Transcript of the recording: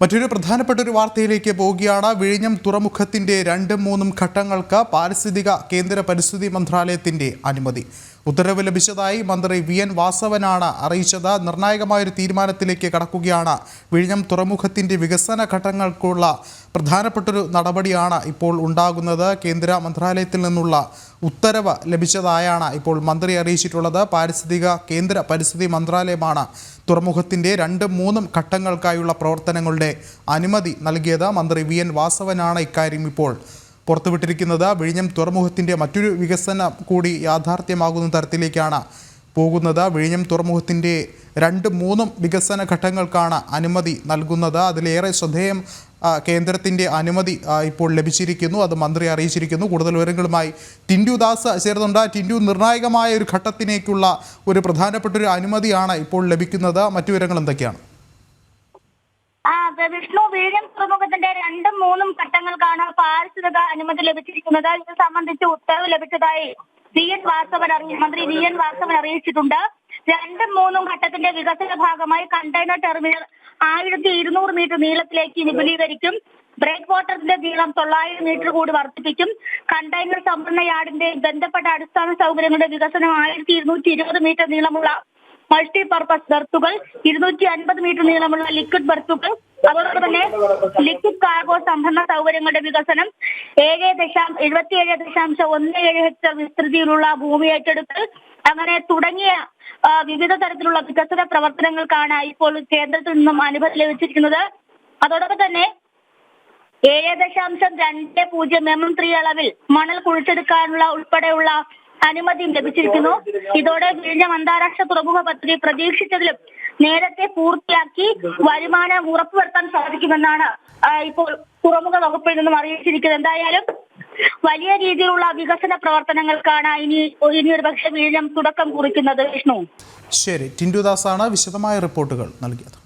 മറ്റൊരു പ്രധാനപ്പെട്ട ഒരു വാർത്തയിലേക്ക് പോവുകയാണ് വിഴിഞ്ഞം തുറമുഖത്തിന്റെ രണ്ടും മൂന്നും ഘട്ടങ്ങൾക്ക് പാരിസ്ഥിതിക കേന്ദ്ര പരിസ്ഥിതി മന്ത്രാലയത്തിന്റെ അനുമതി. ഉത്തരവ് ലഭിച്ചതായി മന്ത്രി വി എൻ വാസവനാണ് അറിയിച്ചത്. നിർണായകമായൊരു തീരുമാനത്തിലേക്ക് കടക്കുകയാണ്. വിഴിഞ്ഞം തുറമുഖത്തിന്റെ വികസന ഘട്ടങ്ങൾക്കുള്ള പ്രധാനപ്പെട്ടൊരു നടപടിയാണ് ഇപ്പോൾ ഉണ്ടാകുന്നത്. കേന്ദ്ര മന്ത്രാലയത്തിൽ നിന്നുള്ള ഉത്തരവ് ലഭിച്ചതായാണ് ഇപ്പോൾ മന്ത്രി അറിയിച്ചിട്ടുള്ളത്. പാരിസ്ഥിതിക കേന്ദ്ര പരിസ്ഥിതി മന്ത്രാലയമാണ് തുറമുഖത്തിന്റെ രണ്ടും മൂന്നും ഘട്ടങ്ങൾക്കായുള്ള പ്രവർത്തനങ്ങളുടെ അനുമതി നൽകിയത്. മന്ത്രി വി. എൻ. വാസവനാണ് ഇക്കാര്യം ഇപ്പോൾ പുറത്തുവിട്ടിരിക്കുന്നത്. വിഴിഞ്ഞം തുറമുഖത്തിന്റെ മറ്റൊരു വികസനം കൂടി യാഥാർത്ഥ്യമാകുന്ന തരത്തിലേക്കാണ് പോകുന്നത്. വിഴിഞ്ഞം തുറമുഖത്തിന്റെ രണ്ട് മൂന്നും വികസന ഘട്ടങ്ങൾക്കാണ് അനുമതി നൽകുന്നത്. അതിലേറെ ശ്രദ്ധേയം ആ, കേന്ദ്രത്തിന്റെ അനുമതി ഇപ്പോൾ ലഭിച്ചിരിക്കുന്നു. അത് മന്ത്രി അറിയിച്ചിരിക്കുന്നു. കൂടുതൽ വിവരങ്ങളുമായി ടിൻഡു ദാസ് ചേർന്നുണ്ട് ടിൻഡു നിർണായകമായ ഒരു ഘട്ടത്തിലേക്കുള്ള ഒരു പ്രധാനപ്പെട്ട ഒരു അനുമതിയാണ് ഇപ്പോൾ ലഭിക്കുന്നത്. മറ്റു വിവരങ്ങൾ എന്തൊക്കെയാണ്? വിഷ്ണു വീഴം തുറമുഖത്തിന്റെ രണ്ടും മൂന്നും ഘട്ടങ്ങൾക്കാണ് പാരിസ്ഥിതിക അനുമതി ലഭിച്ചിരിക്കുന്നത്. ഇത് സംബന്ധിച്ച് ഉത്തരവ് ലഭിച്ചതായി വി എൻ വാസവൻ മന്ത്രി വി എൻ വാസവൻ അറിയിച്ചിട്ടുണ്ട്. രണ്ടും മൂന്നും ഘട്ടത്തിന്റെ വികസന ഭാഗമായി കണ്ടെയ്നർ ടെർമിനൽ ആയിരത്തി ഇരുന്നൂറ് മീറ്റർ നീളത്തിലേക്ക് വിപുലീകരിക്കും. ബ്രേക്ക് വാട്ടറിന്റെ നീളം തൊള്ളായിരം മീറ്റർ കൂടി വർദ്ധിപ്പിക്കും. കണ്ടെയ്നർ സംഭരണ യാർഡിന്റെ ബന്ധപ്പെട്ട അടിസ്ഥാന സൗകര്യങ്ങളുടെ വികസനം ആയിരത്തി ഇരുന്നൂറ്റി ഇരുപത് മീറ്റർ നീളമുള്ള മൾട്ടി പർപ്പസ് ബർത്തുകൾ ഇരുന്നൂറ്റി അൻപത് മീറ്റർ നീളമുള്ള ലിക്വിഡ് ബർത്തുകൾ അതോടൊപ്പം തന്നെ ലിക്വിഡ് കാർഗോ സംഭരണ സൗകര്യങ്ങളുടെ വികസനം ഏഴ് ദശാം എഴുപത്തിയേഴ് ദശാംശം ഒന്ന് ഏഴ് ഹെക്ടർ വിസ്തൃതിയിലുള്ള ഭൂമി ഏറ്റെടുക്കൽ അങ്ങനെ തുടങ്ങിയ വിവിധ തരത്തിലുള്ള വികസന പ്രവർത്തനങ്ങൾക്കാണ് ഇപ്പോൾ കേന്ദ്രത്തിൽ നിന്നും അനുമതി ലഭിച്ചിരിക്കുന്നത്. അതോടൊപ്പം തന്നെ ഏഴ് ദശാംശം രണ്ട് പൂജ്യം എം എം ത്രീ അളവിൽ മണൽ കുഴിച്ചെടുക്കാനുള്ള ഉൾപ്പെടെയുള്ള അനുമതിയും ലഭിച്ചിരിക്കുന്നു. ഇതോടെ വിഴിഞ്ഞം അന്താരാഷ്ട്ര തുറമുഖ പദ്ധതി പ്രതീക്ഷിച്ചതിലും നേരത്തെ പൂർത്തിയാക്കി വരുമാനം ഉറപ്പുവരുത്താൻ സാധിക്കുമെന്നാണ് ഇപ്പോൾ തുറമുഖ വകുപ്പിൽ നിന്നും അറിയിച്ചിരിക്കുന്നത്. എന്തായാലും വലിയ രീതിയിലുള്ള വികസന പ്രവർത്തനങ്ങൾക്കാണ് ഇനി ഇനി ഒരു പക്ഷേ വീഴം തുടക്കം കുറിക്കുന്നത്. വിഷ്ണു. ശരി. ടിൻഡുദാസാണ് വിശദമായ റിപ്പോർട്ടുകൾ നൽകിയത്.